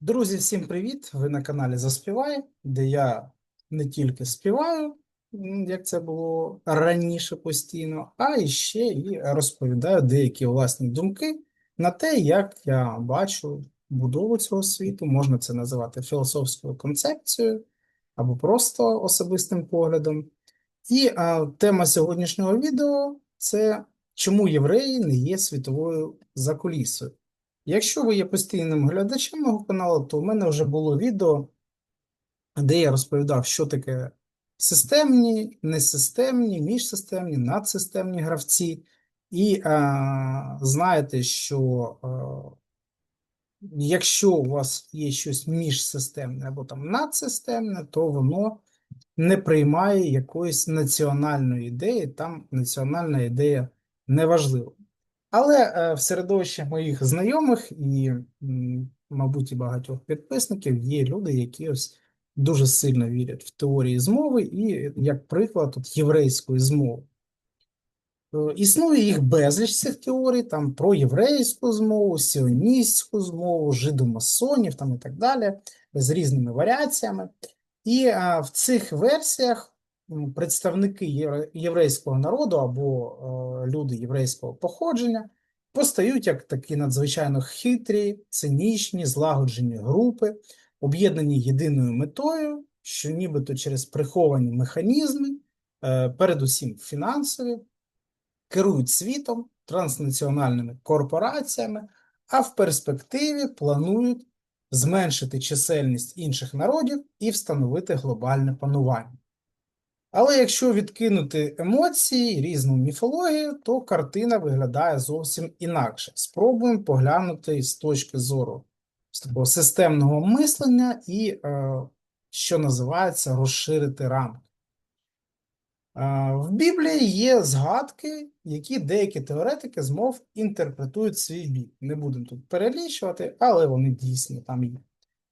Друзі, всім привіт! Ви на каналі Заспівай, де я не тільки співаю, як це було раніше постійно, а і ще і розповідаю деякі власні думки на те, як я бачу будову цього світу. Можна це називати філософською концепцією або просто особистим поглядом. І а, тема сьогоднішнього відео це чому євреї не є світовою закулісою. Якщо ви є постійним глядачем мого каналу, то в мене вже було відео, де я розповідав, що таке системні, несистемні, міжсистемні, надсистемні гравці. І а, знаєте, що а, якщо у вас є щось міжсистемне або там надсистемне, то воно не приймає якоїсь національної ідеї, там національна ідея неважлива. Але е, в середовищі моїх знайомих і, мабуть, і багатьох підписників є люди, які ось дуже сильно вірять в теорії змови, і, як приклад, от єврейської змови. Е, Існує їх безліч цих теорій, там про єврейську змову, сіоністську змову, жидомасонів там і так далі, з різними варіаціями. І а, в цих версіях представники євре- єврейського народу або е, люди єврейського походження постають як такі надзвичайно хитрі, цинічні, злагоджені групи, об'єднані єдиною метою, що нібито через приховані механізми, е, передусім фінансові, керують світом, транснаціональними корпораціями, а в перспективі планують зменшити чисельність інших народів і встановити глобальне панування. Але якщо відкинути емоції, різну міфологію, то картина виглядає зовсім інакше. Спробуємо поглянути з точки зору системного мислення і, е, що називається, розширити рамки. Е, В Біблії є згадки, які деякі теоретики змов інтерпретують свій бік. Не будемо тут перелічувати, але вони дійсно там є.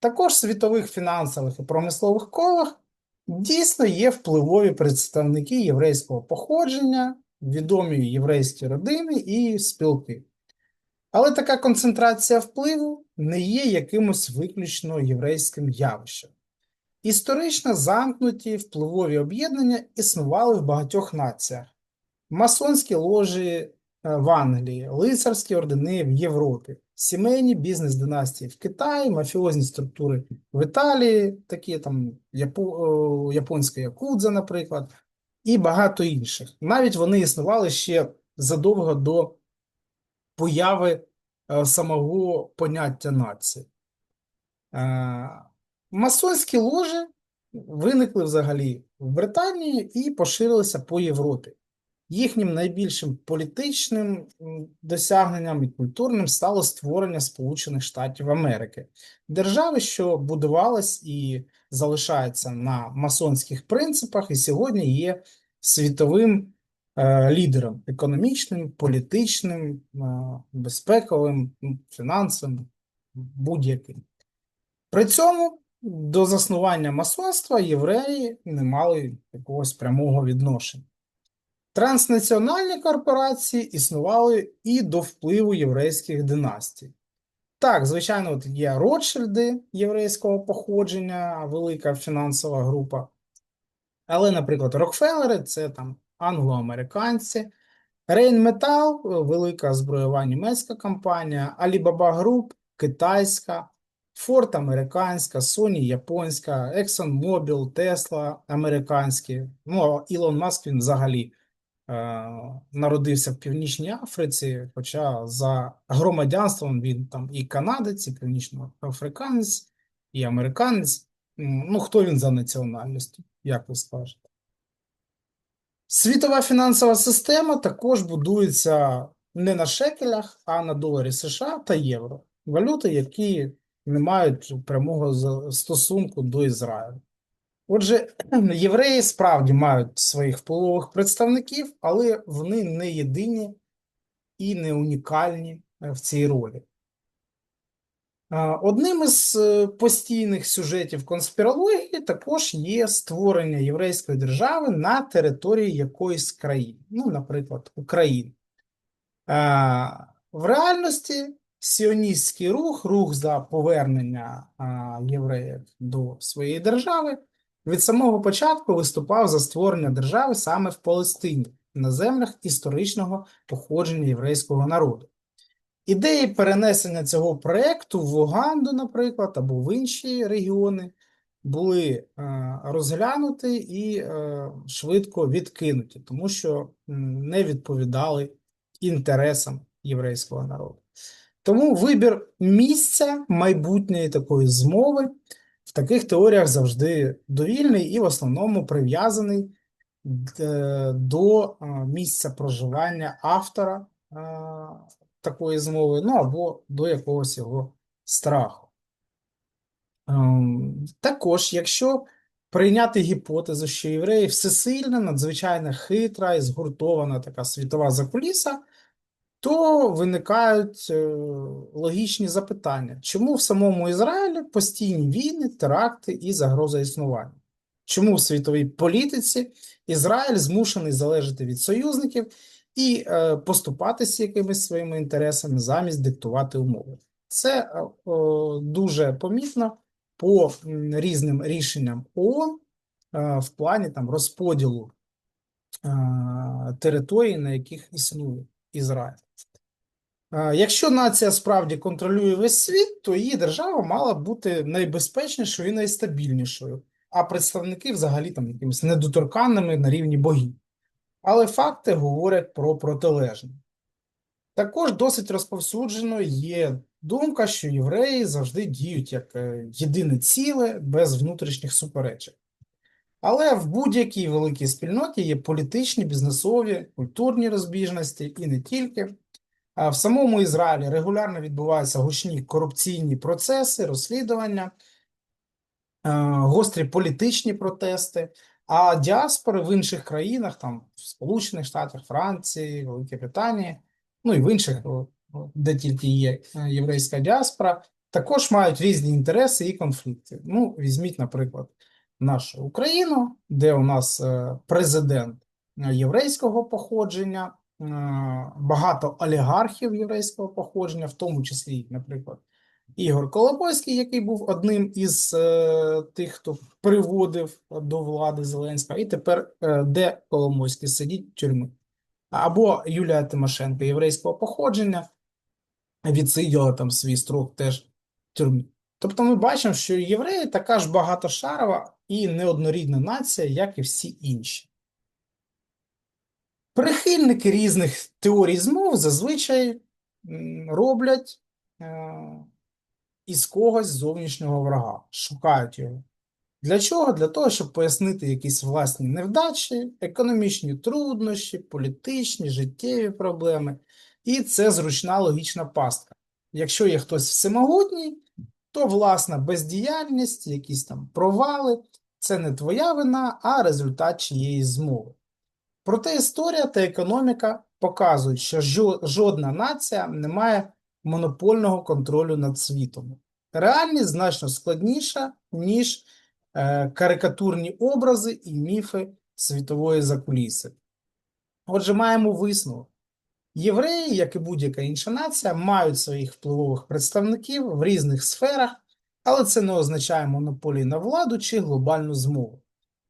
Також в світових фінансових і промислових колах дійсно є впливові представники єврейського походження, відомі єврейські родини і спілки. Але така концентрація впливу не є якимось виключно єврейським явищем. Історично замкнуті впливові об'єднання існували в багатьох націях. Масонські ложі в Англії, лицарські ордени в Європі, сімейні бізнес-династії в Китаї, мафіозні структури в Італії, такі там япо- е, японська якудза, наприклад, і багато інших. Навіть вони існували ще задовго до появи е, самого поняття нації. Е, Масонські ложі виникли взагалі в Британії і поширилися по Європі. Їхнім найбільшим політичним досягненням і культурним стало створення Сполучених Штатів Америки, держави, що будувалась і залишається на масонських принципах, і сьогодні є світовим е, лідером економічним, політичним, е, безпековим, фінансовим, будь-яким. При цьому до заснування масонства євреї не мали якогось прямого відношення. Транснаціональні корпорації існували і до впливу єврейських династій. Так, звичайно, от є Ротшильди єврейського походження, велика фінансова група. Але, наприклад, Рокфеллери це там англоамериканці, Рейнметал, велика зброєва німецька компанія, Alibaba Group, китайська, Форд американська, Sony японська, ExxonMobil, Tesla американські. Ну, Ілон Маск він взагалі народився в Північній Африці, хоча за громадянством він там і канадець, і північноафриканець, і американець. Ну, хто він за національністю, як ви скажете? Світова фінансова система також будується не на шекелях, а на доларі США та євро. Валюти, які не мають прямого стосунку до Ізраїлю. Отже, євреї справді мають своїх впливових представників, але вони не єдині і не унікальні е, в цій ролі. Одним із е, постійних сюжетів конспірології також є створення єврейської держави на території якоїсь країни, ну, наприклад, України. В реальності сіоністський рух, рух за повернення євреїв до своєї держави, від самого початку виступав за створення держави саме в Палестині, на землях історичного походження єврейського народу. Ідеї перенесення цього проєкту в Уганду, наприклад, або в інші регіони були е, розглянуті і е, швидко відкинуті, тому що не відповідали інтересам єврейського народу. Тому вибір місця майбутньої такої змови таких теоріях завжди довільний і в основному прив'язаний е, до е, місця проживання автора е, такої змови, ну або до якогось його страху. Ем, Також, якщо прийняти гіпотезу, що євреї всесильна, надзвичайно хитра і згуртована така світова закуліса, то виникають е, логічні запитання. Чому в самому Ізраїлі постійні війни, теракти і загроза існування? Чому в світовій політиці Ізраїль змушений залежати від союзників і е, поступатися якимись своїми інтересами замість диктувати умови? Це е, дуже помітно по різним рішенням ООН в плані там розподілу територій, на яких існує Ізраїль. Якщо нація справді контролює весь світ, то її держава мала бути найбезпечнішою і найстабільнішою, а представники взагалі там якимись недоторканними на рівні богів. Але факти говорять про протилежне. Також досить розповсюдженою є думка, що євреї завжди діють як е, єдине ціле без внутрішніх суперечок. Але в будь-якій великій спільноті є політичні, бізнесові, культурні розбіжності і не тільки. В самому Ізраїлі регулярно відбуваються гучні корупційні процеси, розслідування, е, гострі політичні протести. А діаспори в інших країнах, там в Сполучених Штатах, Франції, Великій Британії, ну і в інших, де тільки є е, єврейська діаспора, також мають різні інтереси і конфлікти. Ну, візьміть, наприклад, нашу Україну, де у нас е, президент е, єврейського походження, е, багато олігархів єврейського походження, в тому числі, наприклад, Ігор Коломойський, який був одним із тих, хто приводив до влади Зеленського, і тепер де Коломойський сидить в тюрмі. Або Юлія Тимошенко, єврейського походження, відсиділа там свій строк теж в тюрмі. Тобто ми бачимо, що євреї така ж багатошарова і неоднорідна нація, як і всі інші. Прихильники різних теорій змов зазвичай роблять е, із когось зовнішнього врага, шукають його. Для чого? Для того, щоб пояснити якісь власні невдачі, економічні труднощі, політичні, життєві проблеми. І це зручна логічна пастка. Якщо є хтось всемогутній, то власна бездіяльність, якісь там провали це не твоя вина, а результат чиєїсь змови. Проте історія та економіка показують, що жодна нація не має монопольного контролю над світом. Реальність значно складніша, ніж е, карикатурні образи і міфи світової закуліси. Отже, маємо висновок. Євреї, як і будь-яка інша нація, мають своїх впливових представників в різних сферах, але це не означає монополію на владу чи глобальну змову.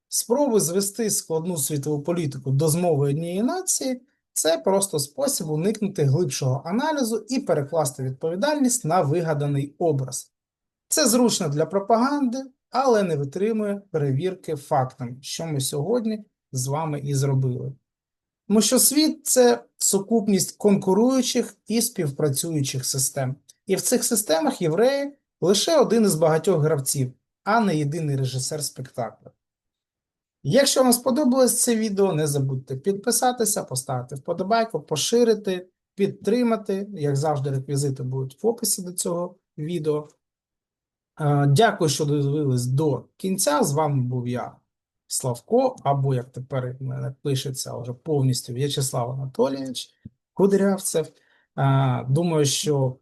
Спроби звести складну світову політику до змови однієї нації це просто спосіб уникнути глибшого аналізу і перекласти відповідальність на вигаданий образ. Це зручно для пропаганди, але не витримує перевірки фактами, що ми сьогодні з вами і зробили. Тому що світ це сукупність конкуруючих і співпрацюючих систем. І в цих системах євреї лише один із багатьох гравців, а не єдиний режисер спектаклю. Якщо вам сподобалось це відео, не забудьте підписатися, поставити вподобайку, поширити, підтримати. Як завжди, реквізити будуть в описі до цього відео. Е, Дякую, що додивились до кінця. З вами був я, Славко, або як тепер мене пишеться вже повністю В'ячеслав Анатолійович Кудрявцев. Думаю, що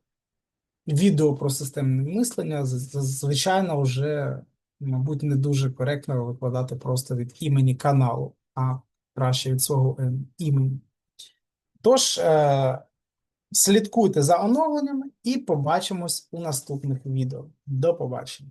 відео про системне мислення, звичайно, вже, мабуть, не дуже коректно викладати просто від імені каналу, а краще від свого е, імені. Тож, е, Слідкуйте за оновленнями і побачимось у наступних відео. До побачення.